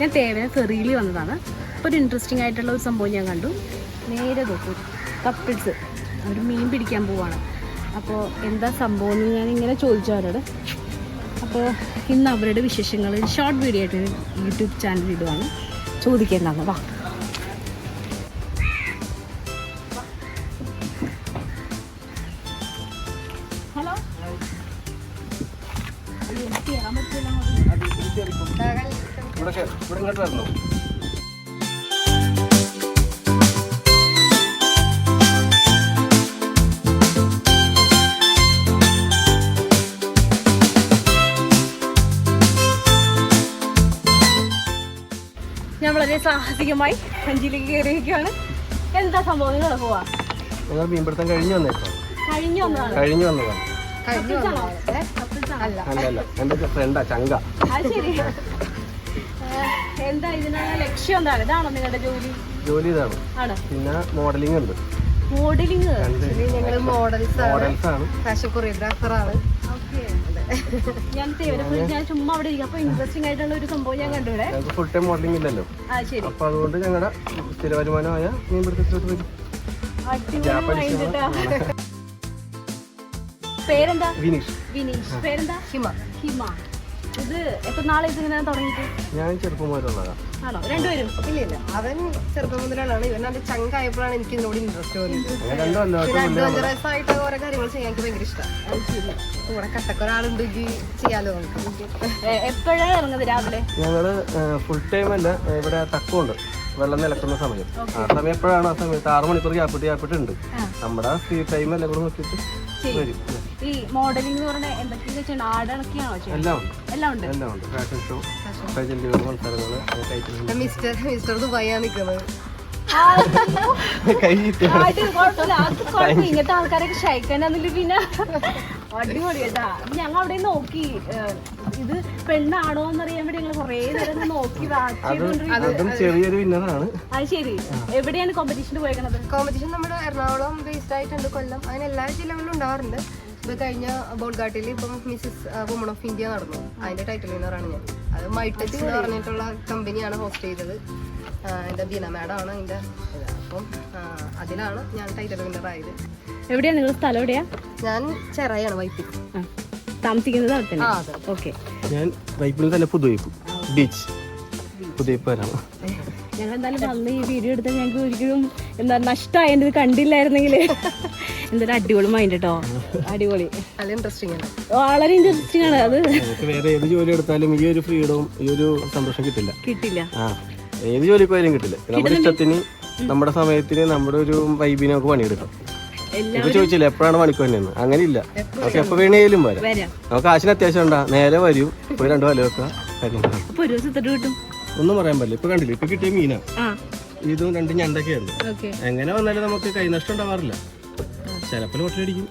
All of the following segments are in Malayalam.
ഞാൻ തേവന ഫെറിയിൽ വന്നതാണ്. അപ്പോൾ ഒരു ഇൻട്രസ്റ്റിംഗ് ആയിട്ടുള്ള ഒരു സംഭവം ഞാൻ കണ്ടു. നേരെ നോക്കൂ. കപ്പിൾസ് അവർ മീൻ പിടിക്കാൻ പോവാണ്. അപ്പോൾ എന്താ സംഭവം എന്ന് ഞാൻ ഇങ്ങനെ ചോദിച്ചു അവരോട്. അപ്പോൾ ഇന്ന് അവരുടെ വിശേഷങ്ങൾ ഷോർട്ട് വീഡിയോ ആയിട്ട് യൂട്യൂബ് ചാനൽ ഇടുവാണ്. ചോദിക്കേണ്ടതാണ്. വാ. ഇവിടെ ഇവിടെ ഇങ്ങോട്ട് വരണോ? ഞാൻ വളരെ സാഹസികമായി സഞ്ചിയിലേക്ക് കയറിയിരിക്കുകയാണ്. എന്താ സംഭവം? നിങ്ങൾ പോവാ? ഞങ്ങൾ മീൻപിടുത്തം കഴിഞ്ഞു വന്നേക്കോ കഴിഞ്ഞു വന്നതാണ്. കഴിഞ്ഞു വന്നതാണ്? അല്ല അല്ല എന്റെ ഫ്രണ്ടാ ചങ്ക. എന്താ ഇതിനുള്ള ലക്ഷ്യം എന്താണ്? ഇതാണോ നിങ്ങളുടെ ജോലി? ജോലി ഇതാണ്. ആണ്? പിന്നെ മോഡലിംഗ് ഉണ്ട്. മോഡലിംഗ് ഞങ്ങൾ മോഡൽസ് മോഡൽസ് ആണ്. ഫാഷൻ കൊറിയോഗ്രാഫർ ആണ്. ഞാൻ ചുമ്മാ അവിടെ ഇരിക്കും. അപ്പൊ ഇൻട്രസ്റ്റിംഗ് ആയിട്ടുള്ള ഒരു സംഭവം ഞാൻ കണ്ടുവിടെ ഫുൾ ടൈം മോഡലിംഗ് ഇല്ലല്ലോ. ആ ശരി. അപ്പൊ അതുകൊണ്ട് ഞങ്ങളുടെ സ്ഥിര വരുമാനമായ മീൻപിടുത്തത്തിലോട്ട് വരും. പേരെന്താ? വിനീഷ്. വിനീഷ്. പേരെന്താ? ഹിമ. ഹിമ. ഇത് എത്ര നാളെ ഇതിങ്ങനെ തുടങ്ങിയിട്ട്? ഞാൻ ചെറുപ്പം മുതലുള്ളതാണ് ആണോ? രണ്ടുപേരും? ഇല്ല ഇല്ല അവൻ ചെറുപ്പം മുതലാണ് ഇവൻ അത് ചങ്കായപ്പോഴാണ് എനിക്ക് ഇതിനോട് ഇൻട്രസ്റ്റ് തോന്നിയത് അഡ്വഞ്ചറസ് ആയിട്ട് ഓരോ കാര്യങ്ങൾ ചെയ്യാൻ എനിക്ക് ഭയങ്കര ഇഷ്ടമാണ് കൂടെ കട്ടക്കൊരാളുണ്ടെങ്കിൽ ചെയ്യാലോ നമുക്ക് എപ്പോഴാണ് ഇറങ്ങുന്നത് രാവിലെ? ഞങ്ങൾ ഫുൾ ടൈം അല്ല ഇവിടെ തക്കമുണ്ട് വെള്ളം നിലക്കുന്ന സമയം. ആ സമയം എപ്പോഴാണ് ആ സമയത്ത്? ആറ് മണിക്കൂർ ഗ്യാപ്പിട്ട് ഉണ്ട് നമ്മുടെ ഫ്രീ ടൈം എല്ലാം കൂടെ നോക്കിയിട്ട്? ഈ മോഡലിംഗ് എന്ന് പറഞ്ഞാൽ എന്തൊക്കെയാ ചെയ്യണം ആടണക്കെയാണോ ചെയ്യുന്നത്? എല്ലാം ഉണ്ട്. എല്ലാം ഉണ്ട്. എല്ലാം ഉണ്ട്. ഫാഷൻ ഷോ പ്രജന്റുകൾ മത്സരങ്ങൾ മിസ്റ്റർ മിസ്റ്റർ ദുബായാ നിൽക്കുന്നത് ഇങ്ങനത്തെ ആൾക്കാരൊക്കെ ക്ഷയിക്കാനാന്നില്ല പിന്നെ. അടിപൊളി. കേട്ടാ ഞങ്ങൾ അവിടെ നോക്കി ഇത് പെണ്ണാണോ എന്നറിയാൻ വേണ്ടി ഞങ്ങൾ കുറേ നേരം നോക്കി അതും ചെറിയൊരു വിന്നറാണ്. അത് ശരി. എവിടെയാണ് കോമ്പറ്റീഷന് പോയേക്കണത്? കോമ്പറ്റീഷൻ നമ്മുടെ എറണാകുളം ബേസ്ഡ് ആയിട്ടുണ്ട് കൊല്ലം. അങ്ങനെ എല്ലാ ജില്ലകളിലും ഉണ്ടാവാറുണ്ട്. ഇത് കഴിഞ്ഞ ബോൾഗാട്ടിൽ ഇപ്പം മിസ്സസ് വുമൺ ഓഫ് ഇന്ത്യ നടന്നു. അതിന്റെ ടൈറ്റിൽ വിന്നറാണ് ഞാൻ. അത് മൈടെക്സ് എന്ന് പറഞ്ഞിട്ടുള്ള കമ്പനിയാണ് ഹോസ്റ്റ് ചെയ്തത്. എന്റെ ബീന മാഡം ആണ് അതിന്റെ. അപ്പം അതിലാണ് ഞാൻ ടൈറ്റൽ വിന്നർ ആയത്. എവിടെയാണ് നിങ്ങൾ? സ്ഥലം എവിടെയാ? ഞാൻ ചെറയാണ് വൈപ്പിൽ. താമസിക്കുന്നത് അവിടെ തന്നെ ഓക്കെ. ഞാൻ വൈപ്പിൽ തന്നെ പുതുവൈപ്പ് ബീച്ച്. പുതുവൈപ്പാരാണ് ഞങ്ങൾ എന്തായാലും വന്ന് ഈ വീഡിയോ എടുത്താൽ ഞങ്ങൾക്ക് ഒരിക്കലും എന്താ നഷ്ടമായി എന്റെ ഇത് കണ്ടില്ലായിരുന്നെങ്കിൽ എന്തായാലും അടിപൊളി മൈൻഡ് കേട്ടോ അടിപൊളി. നല്ല ഇൻട്രസ്റ്റിംഗ് ആണ്. വളരെ ഇൻട്രസ്റ്റിംഗ് ആണ് അത്. വേറെ ഏത് ജോലി എടുത്താലും ഈ ഒരു ഫ്രീഡവും ഈ ഒരു സന്തോഷം കിട്ടില്ല. കിട്ടില്ല. ഏത് ജോലിക്ക് പോയാലും കിട്ടില്ല. നമ്മുടെ ഇഷ്ടത്തിന് നമ്മുടെ സമയത്തിന് നമ്മുടെ ഒരു വൈബിനെ നമുക്ക് പണിയെടുക്കാം. ഇപ്പൊ ചോദിച്ചില്ല എപ്പോഴാണ് പണിക്ക് തന്നെ അങ്ങനെ ഇല്ല നമുക്ക് എപ്പോ വേണേലും വരാം. നമുക്ക് കാശിന് അത്യാവശ്യം ഉണ്ടാ? നേരെ വരും. ഇപ്പൊ രണ്ടു വല വെക്കുക ഒന്നും പറയാൻ പറ്റില്ല. ഇപ്പൊ കണ്ടില്ല ഇപ്പൊ കിട്ടിയ മീനാ. ഇതും രണ്ട് ഞണ്ടൊക്കെയായിരുന്നു എങ്ങനെ വന്നാലും നമുക്ക് കൈനഷ്ടം ഉണ്ടാവാറില്ല. ചിലപ്പോൾ ലോട്ടറി അടിക്കും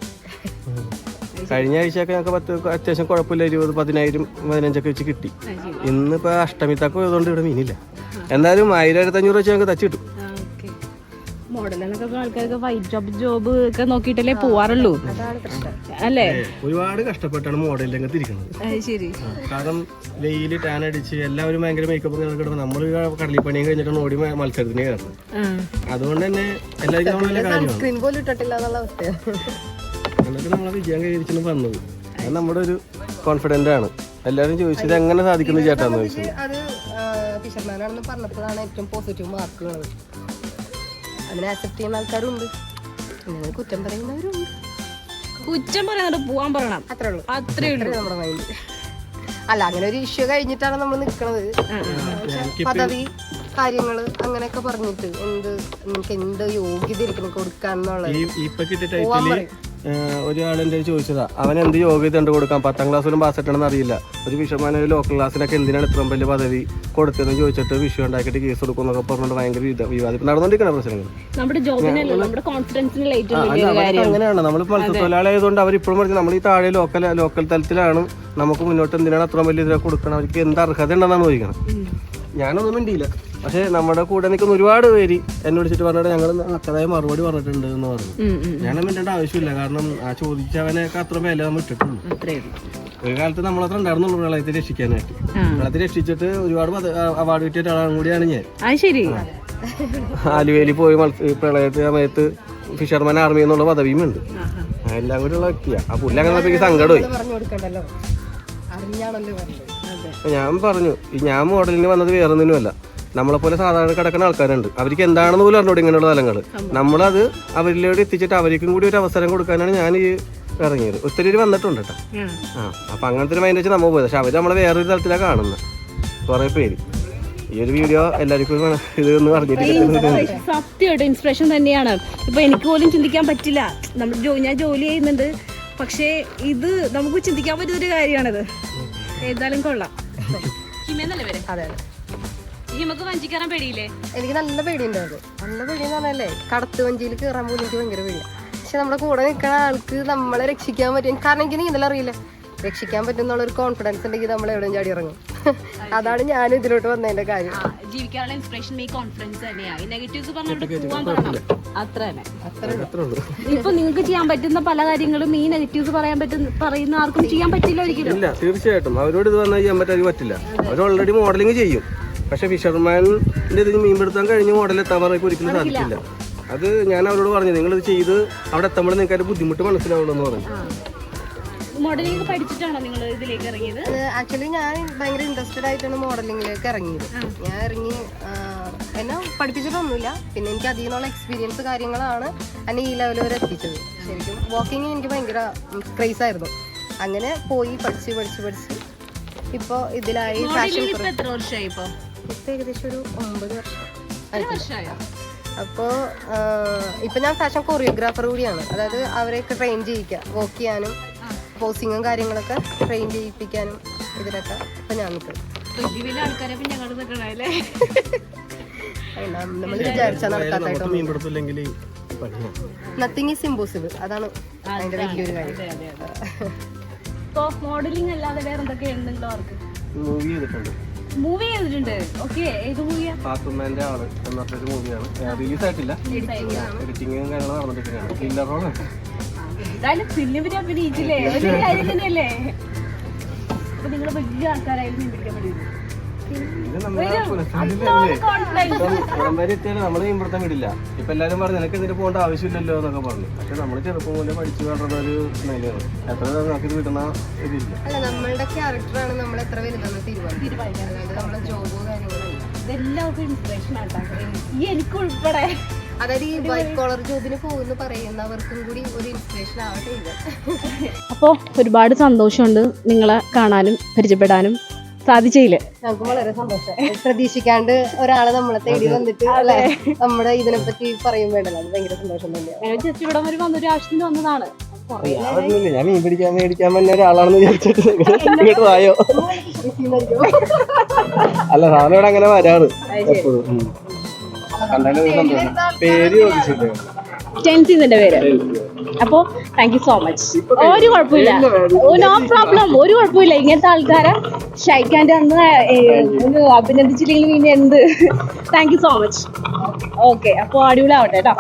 കഴിഞ്ഞ ആഴ്ചയൊക്കെ ഞങ്ങൾക്ക് പത്ത് അത്യാവശ്യം കുഴപ്പമില്ല. ഇരുപത് പതിനായിരം പതിനഞ്ചൊക്കെ വെച്ച് കിട്ടി. ഇന്നിപ്പോ അഷ്ടമിത്തൊക്കെ തക്ക പോയതുകൊണ്ട് ഇവിടെ മീനില്ല. എന്തായാലും ആയിരം ആയിരത്തഞ്ഞൂറ് വെച്ച് ഞങ്ങൾക്ക് തച്ച് കിട്ടും. മോഡലെന്നൊക്കെ ആൾക്കാർക്ക് വൈറ്റ് ജോബ് ജോബ് ഒക്കെ നോക്കിയിട്ടല്ലേ പോവാറുള്ളൂ. അല്ലേ? ഒരുപാട് കഷ്ടപ്പെട്ടാണ് മോഡൽ രംഗത്ത് ഇരിക്കുന്നത് ശരി. കാരണം വെയിൽ ടാൻ അടിച്ച് എല്ലാവരും ഭയങ്കര മേക്കപ്പ് കിടക്കുമ്പോൾ നമ്മൾ കടലിൽ പണിയും കഴിഞ്ഞിട്ടാണ് ഓടി മത്സരത്തിന് കയറുന്നത്. അതുകൊണ്ട് തന്നെ എല്ലാവർക്കും പോലും ഇട്ടിട്ടില്ല എന്നുള്ള നമ്മളെ വിജയം കൈവരിച്ചു വന്നത്. അത് നമ്മുടെ ഒരു കോൺഫിഡന്റ് ആണ്. എല്ലാവരും ചോദിച്ചത് എങ്ങനെ സാധിക്കുന്നു ചേട്ടാന്ന് ചോദിച്ചത്. അത് ഫിഷർമാനാണെന്ന് പറഞ്ഞപ്പോഴാണ് ഏറ്റവും പോസിറ്റീവ് മാർക്കുകൾ അതിനെ അക്സെപ്റ്റ് ചെയ്യുന്ന ആൾക്കാരുണ്ട്. അങ്ങനെ കുറ്റം പറയുന്നവരുണ്ട്. കുറ്റം പറയാണ്ട് പോവാൻ പറയണം. അത്രേ ഉള്ളൂ. അത്രേ ഉള്ളൂ. നമ്മുടെ മൈൻഡ് അല്ല അങ്ങനെ ഒരു ഇഷ്യൂ കഴിഞ്ഞിട്ടാണ് നമ്മൾ നിൽക്കുന്നത് പദവി കാര്യങ്ങൾ അങ്ങനെയൊക്കെ പറഞ്ഞിട്ട് എന്ത് നിങ്ങൾക്ക് എന്ത് യോഗ്യത ഇരിക്കണം കൊടുക്കാന്നുള്ളത് ഒരാളെന്റെ ചോദിച്ചതാ അവൻ എന്ത് യോഗ്യത ഉണ്ട് കൊടുക്കാൻ? പത്താം ക്ലാസ്സിലും പാസ് ആയിട്ടാണെന്ന് അറിയില്ല. ഒരു വിഷയമാന ഒരു ലോക്കൽ ക്ലാസ്സിനൊക്കെ എന്തിനാണ് ഇത്രയും വലിയ പദവി കൊടുത്തതെന്ന് ചോദിച്ചിട്ട് വിഷയം ഉണ്ടാക്കിയിട്ട് കേസ് കൊടുക്കുന്നൊക്കെ പറഞ്ഞുകൊണ്ട് ഭയങ്കര വിവാദം. ഇപ്പൊ നടന്നുകൊണ്ടിരിക്കുന്ന പ്രശ്നങ്ങൾ അങ്ങനെയാണ്. നമ്മൾ മത്സ്യത്തൊഴിലാളി ആയതുകൊണ്ട് അവർ ഇപ്പോഴും പറഞ്ഞു നമ്മൾ ഈ താഴെ ലോക്കൽ ലോക്കൽ തലത്തിലാണ് നമുക്ക് മുന്നോട്ട് എന്തിനാണ് അത്ര വലിയ ഇതിലൊക്കെ കൊടുക്കണം അവർക്ക് എന്ത് അർഹത ഉണ്ടെന്നാണ് ചോദിക്കണം ഞാനൊന്നും മിണ്ടിയില്ല. പക്ഷെ നമ്മുടെ കൂടെ നിൽക്കുന്ന ഒരുപാട് പേര് എന്നെ വിളിച്ചിട്ട് പറഞ്ഞിട്ട് ഞങ്ങൾ അക്കതായ മറുപടി പറഞ്ഞിട്ടുണ്ട് എന്ന് പറഞ്ഞു. ഉം. മിണ്ടേണ്ട ആവശ്യമില്ല. കാരണം ആ ചോദിച്ചവനൊക്കെ അത്ര വില നമ്മൾ ഇട്ടിട്ടുള്ളൂ ഒരു കാലത്ത് നമ്മളത്ര ഉണ്ടായിരുന്നുള്ളൂ പ്രളയത്തെ രക്ഷിക്കാനായിട്ട്. പ്രളയത്തെ രക്ഷിച്ചിട്ട് ഒരുപാട് അവാർഡ് കിട്ടിയ ഒരാളും കൂടിയാണ് ഞാൻ. ആലുവേലി പോയി പ്രളയത്തെ സമയത്ത് ഫിഷർമാൻ ആർമി എന്നുള്ള പദവിയും ഉണ്ട്. എല്ലാം കൂടി ഉള്ള വ്യക്തിയാണ് ആ പുള്ളി അങ്ങനെ സങ്കടമായി പറഞ്ഞു കൊടുക്കണ്ടല്ലോ. അറിഞ്ഞാണല്ലോ ഞാൻ പറഞ്ഞു ഞാൻ മോഡലിന് വന്നത് വേറെ നമ്മളെ പോലെ സാധാരണ കിടക്കുന്ന ആൾക്കാരുണ്ട്. അവർക്ക് എന്താണെന്ന് പോലും അറിഞ്ഞൂടെ ഇങ്ങനെയുള്ള തലങ്ങൾ. നമ്മളത് അവരിലോട് എത്തിച്ചിട്ട് അവർക്കും കൂടി ഒരു അവസരം കൊടുക്കാനാണ് ഞാൻ ഈ ഇറങ്ങിയത്. ഒത്തിരി പേര് വന്നിട്ടുണ്ട് കേട്ടോ ആ. അപ്പൊ അങ്ങനത്തെ ഒരു മൈൻഡ് വെച്ച് നമ്മൾ പോയത്. പക്ഷെ അവർ നമ്മളെ വേറൊരു തലത്തിലാണ് കാണുന്നത്. കുറെ പേര്. ഈ ഒരു വീഡിയോ എല്ലാവർക്കും ഇത് ഒന്ന് പറഞ്ഞിട്ട് സത്യമായിട്ട് ഇൻസ്പിറേഷൻ തന്നെയാണ്. ഇപ്പൊ എനിക്ക് പോലും ചിന്തിക്കാൻ പറ്റില്ല. നമ്മൾ ഞാൻ ജോലി ചെയ്യുന്നുണ്ട്. പക്ഷേ ഇത് നമുക്ക് ചിന്തിക്കാൻ പറ്റുന്ന ഒരു കാര്യമാണിത്. ഏതായാലും കൊള്ളാം. ഹിമേന്നല്ലേ പേര് അതെ അതെ. ഹിമക്ക് വഞ്ചിക്കാറാൻ പേടിയില്ലേ? എനിക്ക് നല്ല പേടിയുണ്ടായിരുന്നു നല്ല പേടിയെന്ന് പറഞ്ഞാലേ കടത്ത് വഞ്ചിയിൽ കയറാൻ പോലും എനിക്ക് ഭയങ്കര പേടിയാണ് പക്ഷെ നമ്മുടെ കൂടെ നിൽക്കുന്ന ആൾക്ക് നമ്മളെ രക്ഷിക്കാൻ പറ്റും. കാരണം എനിക്ക് നീന്തൽ അറിയില്ല. രക്ഷിക്കാൻ പറ്റുന്നുള്ള ഒരു കോൺഫിഡൻസ് ഉണ്ടെങ്കിൽ നമ്മൾ എവിടെയും ചാടി ഇറങ്ങും അതാണ് ഞാൻ ഇതിലോട്ട് വന്നതിന്റെ കാര്യം. ജീവിക്കാനുള്ള ഇൻസ്പിറേഷൻ ഈ കോൺഫിഡൻസ് തന്നെയാണ് നെഗറ്റീവ്സ് അത്ര തന്നെ. അത്രേ ഉള്ളൂ. ഇപ്പൊ നിങ്ങൾക്ക് ചെയ്യാൻ പറ്റുന്ന പല കാര്യങ്ങളും ഈ നെഗറ്റീവ്സ് പറയാൻ പറ്റുന്ന പറയുന്ന ആർക്കും ചെയ്യാൻ പറ്റില്ല ഒരിക്കലും. ഇല്ല തീർച്ചയായിട്ടും. അവരോട് ഇത് വന്നാൽ ചെയ്യാൻ പറ്റാൻ പറ്റില്ല. അവർ ഓൾറെഡി മോഡലിംഗ് ചെയ്യും. പക്ഷെ ഫിഷർമാന്റെ ഇതിന് മീൻപിടുത്താൻ കഴിഞ്ഞ് മോഡൽ എത്താൻ പറയുമ്പോൾ ഒരിക്കലും സാധിക്കില്ല അത് ഞാൻ അവരോട് പറഞ്ഞു നിങ്ങൾ ഇത് ചെയ്ത് അവിടെ എത്തുമ്പോൾ നിങ്ങൾക്ക് അതിന്റെ ബുദ്ധിമുട്ട് മനസ്സിലാവുള്ളൂ എന്ന് പറഞ്ഞു. മോഡലിംഗ് പഠിച്ചിട്ടാണോ നിങ്ങൾ ഇതിലേക്ക് ഇറങ്ങിയത്? ആക്ച്വലി ഞാൻ ഭയങ്കര ഇൻട്രസ്റ്റഡ് ആയിട്ടാണ് മോഡലിംഗിലേക്ക് ഇറങ്ങിയത്. ഞാൻ ഇറങ്ങി എന്നെ പഠിപ്പിച്ചിട്ടൊന്നുമില്ല. പിന്നെ എനിക്ക് അതിൽ നിന്നുള്ള എക്സ്പീരിയൻസ് കാര്യങ്ങളാണ് എന്നെ ഈ ലെവൽ വരെ എത്തിച്ചത്. ശരിക്കും വാക്കിങ് എനിക്ക് ഭയങ്കര ക്രേസ് ആയിരുന്നു. അങ്ങനെ പോയി പഠിച്ച് പഠിച്ച് പഠിച്ച് ഇപ്പോൾ ഇതിലായി ഫാഷൻ ഇപ്പൊ ഏകദേശം ഒരു ഒമ്പത് വർഷം. അപ്പോൾ ഇപ്പം ഞാൻ ഫാഷൻ കൊറിയോഗ്രാഫർ കൂടിയാണ്. അതായത് അവരെയൊക്കെ ട്രെയിൻ ചെയ്യിക്കുക വോക്ക് ചെയ്യാനും പോസിങ്ങും കാര്യങ്ങളൊക്കെ ട്രെയിൻ ചെയ്യിപ്പിക്കാനും ഇതിനൊക്കെ ഇപ്പം ഞാൻ നിൽക്കും നമ്മൾ വിചാരിച്ചാൽ നടക്കാത്തായിട്ടൊന്നും നത്തിങ് ഈസ് ഇമ്പോസിബിൾ അതാണ് അതിന്റെ വലിയൊരു കാര്യം. മോഡലിംഗ് അല്ലാതെ വേറെ എന്തൊക്കെ വർക്ക് മൂവി ചെയ്തിട്ടുണ്ട്. മൂവി ചെയ്തിട്ടുണ്ട്. ഓക്കെ ഏത് മൂവിയാ പാത്തുമ്മേന്റെ ആൾ എന്നൊക്കെ ഒരു മൂവിയാണ് റിലീസ് ആയിട്ടില്ല. എഡിറ്റിംഗ് കാര്യങ്ങൾ നടന്നിട്ടൊക്കെയാണ് കില്ലറോണ് പിന്നെ ഫിലിമിന് അഭിനയിച്ചില്ലേ ഒരു കാര്യം തന്നെയല്ലേ? അപ്പൊ നിങ്ങൾ വലിയ കോൺഫിഡൻസ് ഇവിടം വരെ. എത്തിയാലും നമ്മളെ മീൻപിടുത്തം വിടില്ല. ഇപ്പൊ എല്ലാരും പറഞ്ഞു നിനക്ക് ഇതിന് പോകേണ്ട ആവശ്യമില്ലല്ലോ എന്നൊക്കെ പറഞ്ഞു. പക്ഷെ നമ്മൾ ചെറുപ്പം മുതലേ പഠിച്ചു കാണുന്ന ഒരു സ്നേഹിയാണ് എത്ര നമുക്ക് ഇത് കിട്ടുന്ന ഇതില്ല. നമ്മളുടെ ക്യാരക്ടറാണ് നമ്മൾ എത്ര വലുതെന്ന് തീരുമാനിക്കുന്നത് നമ്മുടെ ജോബോ കാര്യങ്ങളോ ഇതെല്ലാവർക്കും ഇൻസ്പിറേഷൻ ആട്ടാ ഈ എനിക്ക് ഉൾപ്പെടെ. അതായത് ഈ വൈറ്റ് കോളർ ജോബിന് പോകുന്നു പറയുന്നവർക്കും കൂടി ഒരു ഇൻസ്പിറേഷൻ ആവട്ടെ ഇത്. അപ്പോ ഒരുപാട് സന്തോഷമുണ്ട് നിങ്ങളെ കാണാനും പരിചയപ്പെടാനും. സാധിച്ചില്ല ഞങ്ങൾക്ക് വളരെ സന്തോഷം. പ്രതീക്ഷിക്കാണ്ട് ഒരാളെ നമ്മളെ തേടി വന്നിട്ട് അല്ലെ? നമ്മുടെ ഇതിനെ പറ്റി പറയും വേണ്ടല്ലോ അത് ഭയങ്കര സന്തോഷം തന്നെയാണ് ഞാൻ ജസ്റ്റ് ഇവിടെ വരെ വന്നൊരു ആവശ്യത്തിന് വന്നതാണ്. ഞാൻ മീൻ പിടിക്കാൻ മേടിക്കാൻ വന്ന ഒരാളാണെന്ന് വിചാരിച്ചിട്ട് ഇങ്ങോട്ട് വായോ? അല്ല സാധനം ഇവിടെ അങ്ങനെ വരാറ് എപ്പോഴും. പേര് ചോദിച്ചില്ലേ? ടെൻസിന്റെ പേര്. അപ്പോ താങ്ക് യു സോ മച്ച് ഒരു കുഴപ്പമില്ല. നോ പ്രോബ്ലം ഒരു കുഴപ്പമില്ല. ഇങ്ങനത്തെ ആൾക്കാരെ ഷൈക്കാന്റെ അന്ന് ഒന്ന് അഭിനന്ദിച്ചില്ലെങ്കിൽ പിന്നെ എന്ത്? Thank you so much okay അപ്പോൾ അടിപൊളിയാവട്ടെ കേട്ടോ